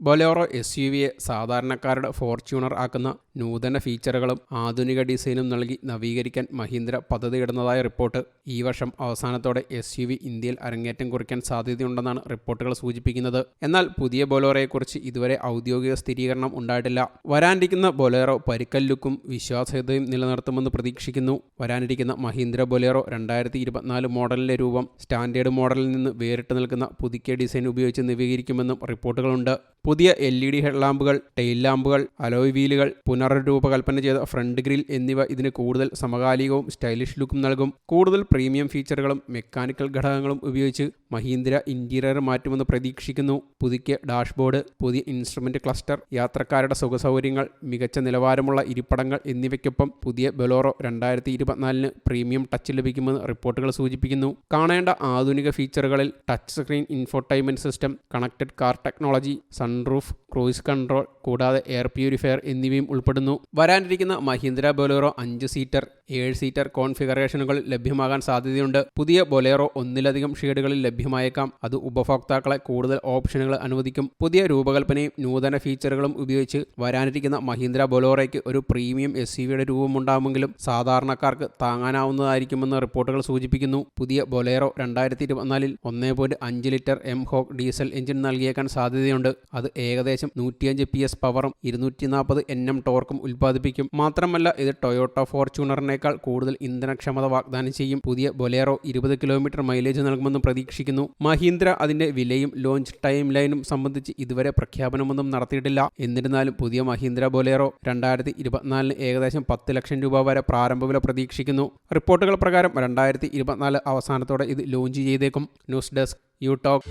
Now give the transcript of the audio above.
Bolero S U വിയെ സാധാരണക്കാരുടെ Fortuner ആക്കുന്ന നൂതന ഫീച്ചറുകളും ആധുനിക ഡിസൈനും നൽകി നവീകരിക്കാൻ മഹീന്ദ്ര പദ്ധതിയിടുന്നതായ റിപ്പോർട്ട് ഈ വർഷം അവസാനത്തോടെ എസ് യു വി ഇന്ത്യയിൽ അരങ്ങേറ്റം കുറിക്കാൻ സാധ്യതയുണ്ടെന്നാണ് റിപ്പോർട്ടുകൾ സൂചിപ്പിക്കുന്നത്. എന്നാൽ പുതിയ ബൊലോറയെക്കുറിച്ച് ഇതുവരെ ഔദ്യോഗിക സ്ഥിരീകരണം ഉണ്ടായിട്ടില്ല. വരാനിരിക്കുന്ന ബൊലേറോ പരിക്കല്ലുക്കും വിശ്വാസ്യതയും നിലനിർത്തുമെന്ന് പ്രതീക്ഷിക്കുന്നു. വരാനിരിക്കുന്ന മഹീന്ദ്ര ബൊലേറോ രണ്ടായിരത്തി ഇരുപത്തിനാല് മോഡലിന്റെ രൂപം സ്റ്റാൻഡേർഡ് മോഡലിൽ നിന്ന് വേറിട്ട് നിൽക്കുന്ന പുതുക്കിയ ഡിസൈൻ ഉപയോഗിച്ച് നവീകരിക്കുമെന്നും റിപ്പോർട്ടുകളുണ്ട് പുതിയ എൽ ഇ ഡി ഹെഡ്ലാമ്പുകൾ ടെയിൽ ലാമ്പുകൾ അലോയ് വീലുകൾ പുനർരൂപകൽപ്പന ചെയ്ത ഫ്രണ്ട് ഗ്രിൽ എന്നിവ ഇതിന് കൂടുതൽ സമകാലികവും സ്റ്റൈലിഷ് ലുക്കും നൽകും. കൂടുതൽ പ്രീമിയം ഫീച്ചറുകളും മെക്കാനിക്കൽ ഘടകങ്ങളും ഉപയോഗിച്ച് മഹീന്ദ്ര ഇന്റീരിയർ മാറ്റുമെന്ന് പ്രതീക്ഷിക്കുന്നു. പുതുക്കിയ ഡാഷ്ബോർഡ് പുതിയ ഇൻസ്ട്രുമെന്റ് ക്ലസ്റ്റർ യാത്രക്കാരുടെ സുഖസൗകര്യങ്ങൾ മികച്ച നിലവാരമുള്ള ഇരിപ്പടങ്ങൾ എന്നിവയ്ക്കൊപ്പം പുതിയ ബെലോറോ രണ്ടായിരത്തി ഇരുപത്തിനാലിന് പ്രീമിയം ടച്ച് ലഭിക്കുമെന്ന് റിപ്പോർട്ടുകൾ സൂചിപ്പിക്കുന്നു. കാണേണ്ട ആധുനിക ഫീച്ചറുകളിൽ touch screen infotainment system connected car technology sunroof cruise control കൂടാതെ എയർ പ്യൂരിഫയർ എന്നിവയും ഉൾപ്പെടുന്നു. വരാനിരിക്കുന്ന മഹീന്ദ്ര ബൊലേറോ അഞ്ച് സീറ്റർ ഏഴ് സീറ്റർ കോൺഫിഗറേഷനുകൾ ലഭ്യമാകാൻ സാധ്യതയുണ്ട്. പുതിയ ബൊലേറോ ഒന്നിലധികം ഷെയ്ഡുകളിൽ ലഭ്യമായേക്കാം. അത് ഉപഭോക്താക്കളെ കൂടുതൽ ഓപ്ഷനുകൾ അനുവദിക്കും. പുതിയ രൂപകൽപ്പനയും നൂതന ഫീച്ചറുകളും ഉപയോഗിച്ച് വരാനിരിക്കുന്ന മഹീന്ദ്ര ബൊലോറയ്ക്ക് ഒരു പ്രീമിയം എസ് സി വിയുടെ രൂപമുണ്ടാകുമെങ്കിലും സാധാരണക്കാർക്ക് താങ്ങാനാവുന്നതായിരിക്കുമെന്ന് റിപ്പോർട്ടുകൾ സൂചിപ്പിക്കുന്നു. പുതിയ ബൊലേറോ രണ്ടായിരത്തി ഇരുപത്തിനാലിൽ ഒന്നേ പോയിന്റ് അഞ്ച് litre M hoc diesel engine നൽകിയേക്കാൻ സാധ്യതയുണ്ട്. അത് ഏകദേശം നൂറ്റിയഞ്ച് പി എസ് പവറും ഇരുന്നൂറ്റി നാൽപ്പത് എൻ എം ടോർക്കും ഉൽപ്പാദിപ്പിക്കും. മാത്രമല്ല ഇത് ടൊയോട്ട ഫോർച്യൂണറിനേക്കാൾ കൂടുതൽ ഇന്ധനക്ഷമത വാഗ്ദാനം ചെയ്യും. പുതിയ ബൊലേറോ ഇരുപത് കിലോമീറ്റർ മൈലേജ് നൽകുമെന്ന് പ്രതീക്ഷിക്കുന്നു. മഹീന്ദ്ര അതിന്റെ വിലയും ലോഞ്ച് ടൈം ലൈനും സംബന്ധിച്ച് ഇതുവരെ പ്രഖ്യാപനമൊന്നും നടത്തിയിട്ടില്ല. എന്നിരുന്നാലും പുതിയ മഹീന്ദ്ര ബൊലേറോ രണ്ടായിരത്തി ഇരുപത്തിനാലിന് ഏകദേശം പത്ത് ലക്ഷം രൂപ വരെ പ്രാരംഭ വില പ്രതീക്ഷിക്കുന്നു. റിപ്പോർട്ടുകൾ പ്രകാരം രണ്ടായിരത്തി ഇരുപത്തിനാല് അവസാനത്തോടെ ഇത് ലോഞ്ച് ചെയ്തേക്കും. News desk you talk